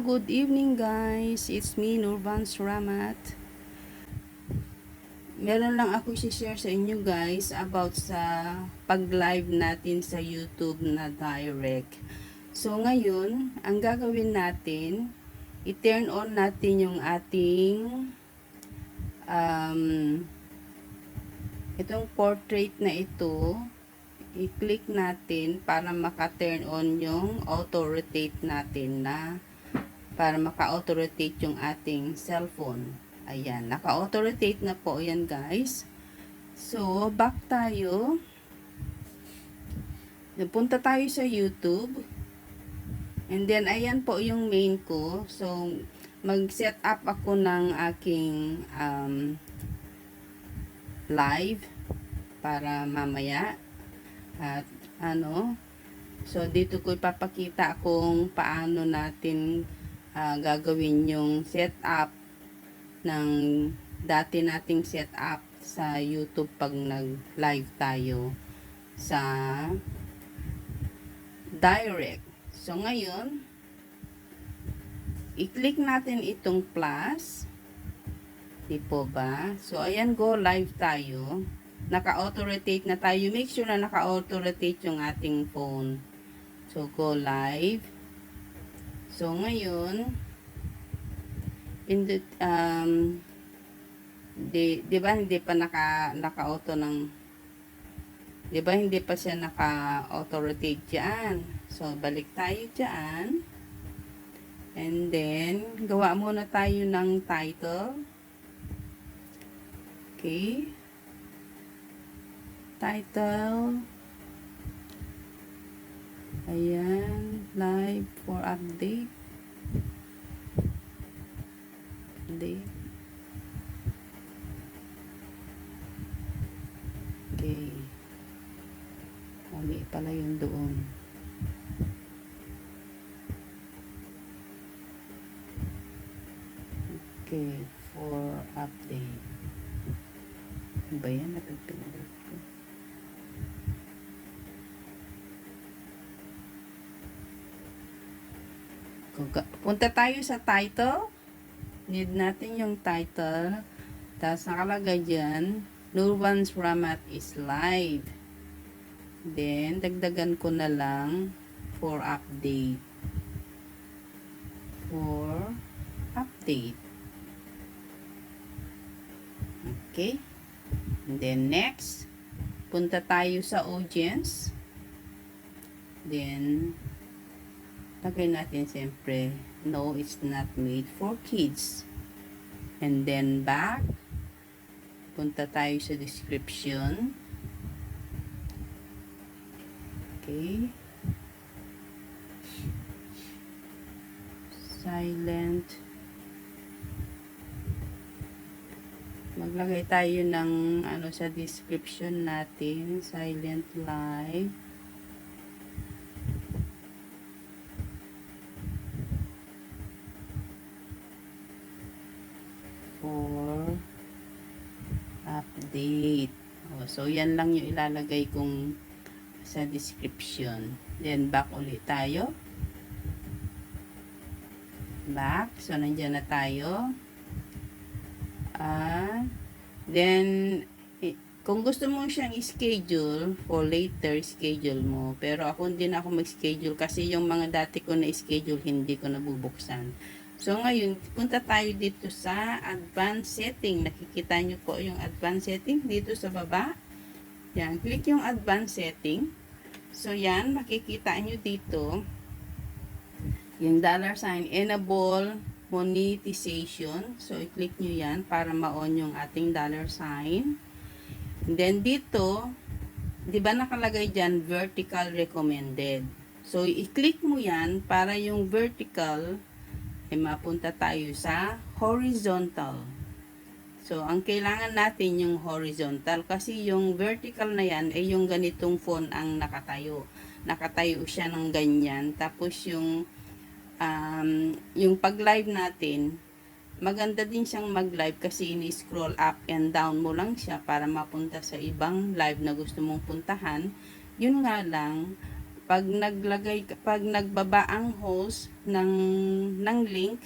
good evening guys. It's me, Nurban Suramat. Meron lang ako share sa inyo guys about sa pag-live natin sa YouTube na direct. So ngayon, ang gagawin natin, i-turn on natin yung ating um, itong portrait na ito i-click natin para maka-turn on yung auto-rotate natin na para maka-auto-rotate yung ating cellphone. Ayan, naka-auto-rotate na po yan guys. So, back tayo. Napunta tayo sa YouTube. And then, ayan po yung main ko. So, mag-set up ako ng aking um, live para mamaya at ano, so dito ko ipapakita kung paano natin uh, gagawin yung setup ng dati nating setup sa YouTube pag nag-live tayo sa direct. So ngayon, i-click natin itong plus. Di po ba? So ayan go live tayo naka-auto-rotate na tayo. Make sure na naka-auto-rotate yung ating phone. So, go live. So, ngayon, pindot, um, di, di ba hindi pa naka, naka-auto ng, di ba hindi pa siya naka-auto-rotate dyan. So, balik tayo dyan. And then, gawa muna tayo ng title. Okay title ayan live for update okay mali pala yung doon okay for update ano ba yan napagpinagod ko Punta tayo sa title. Need natin yung title. Tapos nakalagay dyan, Nurban's Ramat is live. Then, dagdagan ko na lang for update. For update. Okay. And then, next, punta tayo sa audience. Then, lagay natin siyempre, no, it's not made for kids. And then back, punta tayo sa description. Okay. Silent. Maglagay tayo ng ano sa description natin, silent live. Update. Oh, so, yan lang yung ilalagay kong sa description. Then, back ulit tayo. Back. So, nandyan na tayo. Ah, then, kung gusto mo siyang schedule for later, schedule mo. Pero ako hindi na ako mag-schedule kasi yung mga dati ko na schedule, hindi ko nabubuksan. So, ngayon, punta tayo dito sa advanced setting. Nakikita nyo po yung advanced setting dito sa baba. Yan, click yung advanced setting. So, yan, makikita nyo dito yung dollar sign, enable monetization. So, i-click nyo yan para ma-on yung ating dollar sign. And then, dito, di ba nakalagay dyan, vertical recommended. So, i-click mo yan para yung vertical ay mapunta tayo sa horizontal. So, ang kailangan natin yung horizontal kasi yung vertical na yan ay yung ganitong phone ang nakatayo. Nakatayo siya ng ganyan. Tapos yung um, yung pag-live natin, maganda din siyang mag-live kasi ini-scroll up and down mo lang siya para mapunta sa ibang live na gusto mong puntahan. Yun nga lang, pag naglagay, pag nagbaba ang host ng, ng link,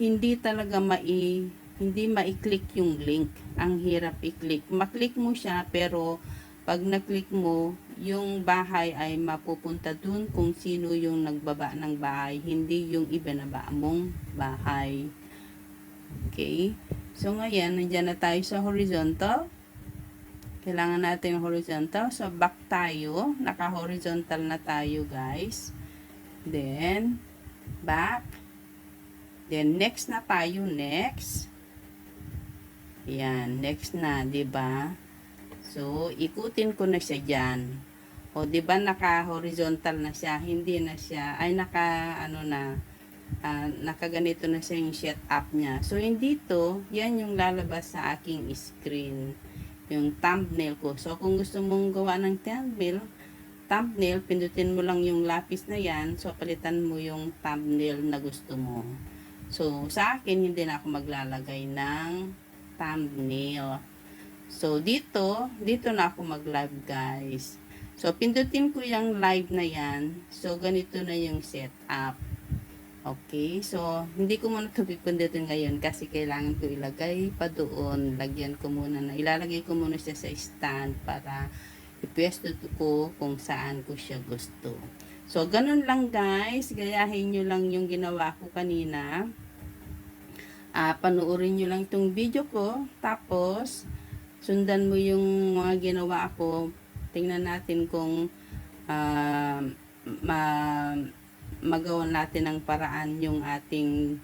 hindi talaga mai, hindi mai-click yung link. Ang hirap i-click. Maklik mo siya, pero pag na-click mo, yung bahay ay mapupunta dun kung sino yung nagbaba ng bahay, hindi yung ibinaba mong bahay. Okay? So, ngayon, nandyan na tayo sa horizontal. Kailangan natin horizontal. So, back tayo. Naka-horizontal na tayo, guys. Then, back. Then, next na tayo. Next. Yan. Next na, ba? So, ikutin ko na siya dyan. O, ba naka-horizontal na siya, hindi na siya, ay naka, ano na, ah, nakaganito na siya yung setup niya. So, hindi to, yan yung lalabas sa aking screen, yung thumbnail ko. So, kung gusto mong gawa ng thumbnail, thumbnail, pindutin mo lang yung lapis na yan, so palitan mo yung thumbnail na gusto mo. So, sa akin, hindi na ako maglalagay ng thumbnail. So, dito, dito na ako mag-live, guys. So, pindutin ko yung live na yan. So, ganito na yung setup. Okay, so, hindi ko muna ito pipindutin ngayon kasi kailangan ko ilagay pa doon. Lagyan ko muna na, ilalagay ko muna siya sa stand para ipwesto ko kung saan ko siya gusto. So, ganun lang guys. Gayahin nyo lang yung ginawa ko kanina. Ah, panoorin nyo lang itong video ko. Tapos, sundan mo yung mga ginawa ko. Tingnan natin kung ah, ma magawa natin ng paraan yung ating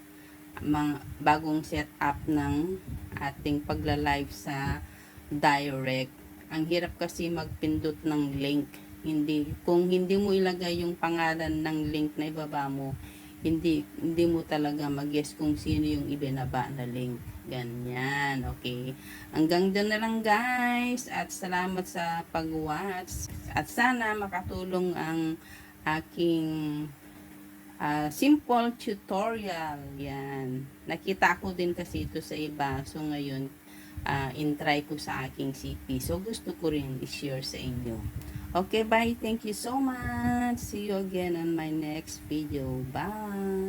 mga bagong setup ng ating pagla-live sa direct. Ang hirap kasi magpindot ng link. Hindi kung hindi mo ilagay yung pangalan ng link na ibaba mo, hindi hindi mo talaga mag-guess kung sino yung ibinaba na link. Ganyan, okay. Hanggang doon na lang guys at salamat sa pag-watch at sana makatulong ang aking ah, simple tutorial. Yan. Nakita ko din kasi ito sa iba. So ngayon, ah, in-try ko sa aking CP. So gusto ko rin i-share sa inyo. Okay, bye. Thank you so much. See you again on my next video. Bye.